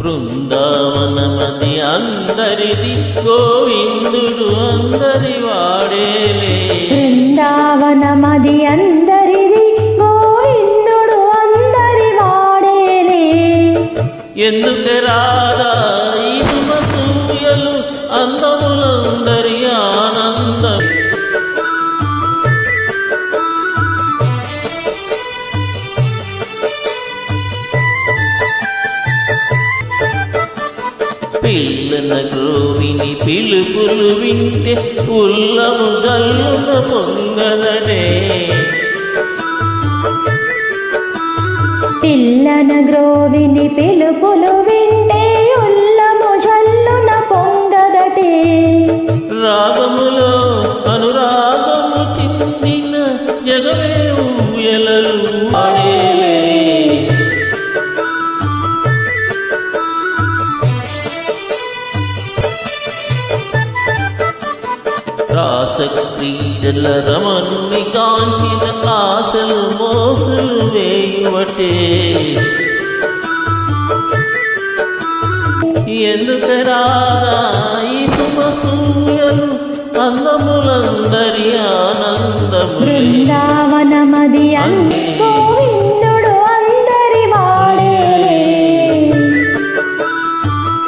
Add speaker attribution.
Speaker 1: బృందావనమది అందరిది గోవిందుడు అందరి వాడేలే.
Speaker 2: బృందావనమది అందరిది గోవిందుడు అందరి వాడేలే.
Speaker 1: ఎందుకు రాదా ఈ సూయలు అందములందరి పిల్లన గోవిని పిలుపులు వింటే ఉల్లము గల్లున పొంగదనే
Speaker 2: పిల్లన గ్రోవిని పిలుపులు
Speaker 1: ఆసక్తిల రమణుని కాంచిన ఆశలు మోసలు వేయువటే. ఎందుకు రాదా ఈ శుభసూర్యలు అందములందరి ఆనందము బృందావనమది గోవింద